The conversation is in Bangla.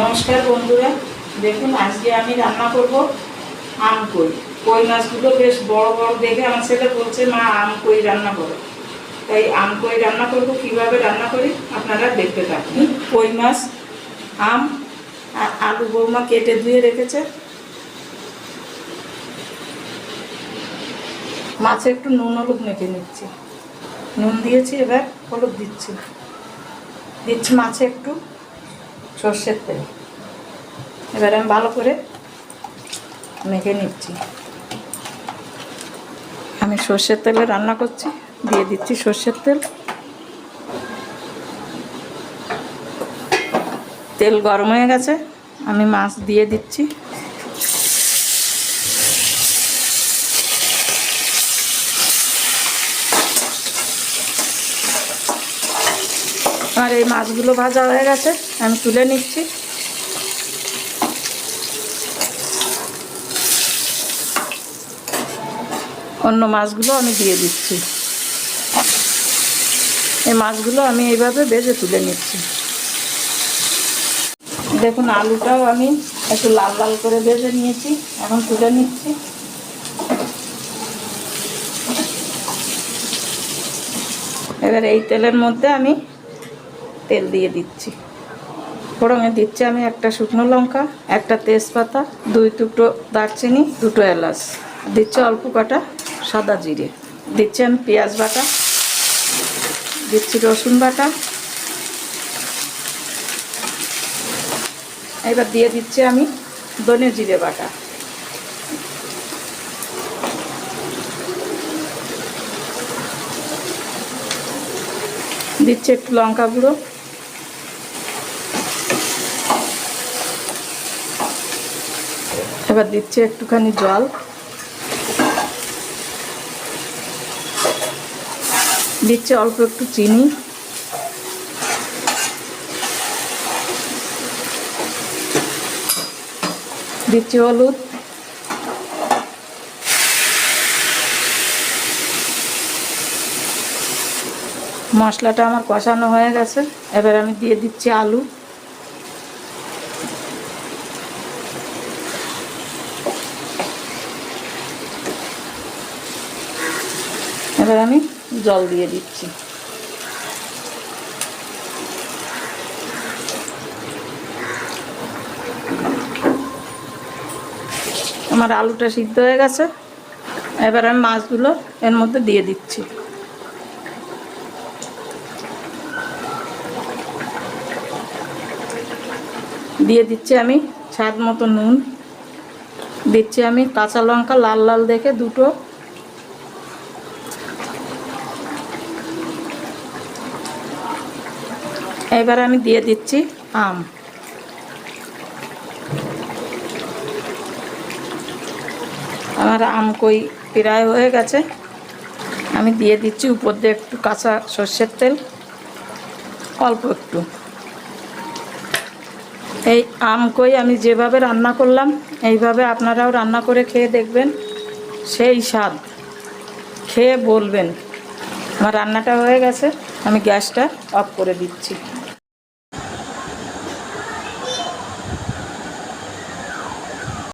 নমস্কার বন্ধুরা, দেখুন, আজকে আমি রান্না করব আম কই। কই মাছগুলো বেশ বড় বড় দেখে আমার ছেলে বলছে, মা, আম কই রান্না করো? তাই আম কই রান্না করব, কীভাবে রান্না করি আপনারা দেখতে থাকুন। কই মাছ, আম আলু বৌমা কেটে ধুয়ে রেখেছে। মাছে একটু নুন, হলুদ মেখে নিচ্ছি। নুন দিয়েছি, এবার হলুদ দিচ্ছি। দিচ্ছি মাছে একটু। সর্ষের তেল। এবারে আমি ভালো করে মেখে নিচ্ছি। আমি সর্ষের তেলে রান্না করছি, দিয়ে দিচ্ছি সর্ষের তেল। তেল গরম হয়ে গেছে, আমি মাছ দিয়ে দিচ্ছি। আর এই মাছগুলো ভাজা হয়ে গেছে, আমি তুলে নিচ্ছি। অন্য মাছগুলো আমি দিয়ে দিচ্ছি। এই মাছগুলো আমি এইভাবে ভেজে তুলে নিচ্ছি। দেখুন, আলুটাও আমি একটু লাল লাল করে ভেজে নিয়েছি, এখন তুলে নিচ্ছি। এবার এই তেলের মধ্যে আমি তেল দিয়ে দিচ্ছি। ফোড়ঙে দিচ্ছি আমি একটা শুকনো লঙ্কা, একটা তেজপাতা, দুই টুকরো দারচিনি, দুটো এলাচ। দিচ্ছি অল্প কাটা সাদা জিরে। দিচ্ছি আমি পেঁয়াজ বাটা। দিচ্ছি রসুন বাটা। এবার দিয়ে দিচ্ছি আমি ধনে জিরে বাটা। দিচ্ছি একটু লঙ্কা গুঁড়ো। এবার দিচ্ছি একটুখানি জল। দিচ্ছি অল্প একটু চিনি। দিচ্ছি হলুদ। মশলাটা আমার কষানো হয়ে গেছে। এবার আমি দিয়ে দিচ্ছি আলু। এবার আমি জল দিয়ে দিচ্ছি। আমার আলুটা সিদ্ধ হয়ে গেছে। এবার আমি মাছগুলো এর মধ্যে দিয়ে দিচ্ছি। দিয়ে দিচ্ছি আমি স্বাদ মতো নুন। দিচ্ছি আমি কাঁচা লঙ্কা লাল লাল দেখে দুটো এবার আমি দিয়ে দিচ্ছি আম। আমার আম কই প্রায় হয়ে গেছে। আমি দিয়ে দিচ্ছি উপর দিয়ে একটু কাঁচা সর্ষের তেল, অল্প একটু। এই আম কই আমি যেভাবে রান্না করলাম, এইভাবে আপনারাও রান্না করে খেয়ে দেখবেন, সেই স্বাদ। খেয়ে বলবেন, আমার রান্নাটা হয়ে গেছে, আমি গ্যাসটা অফ করে দিচ্ছি।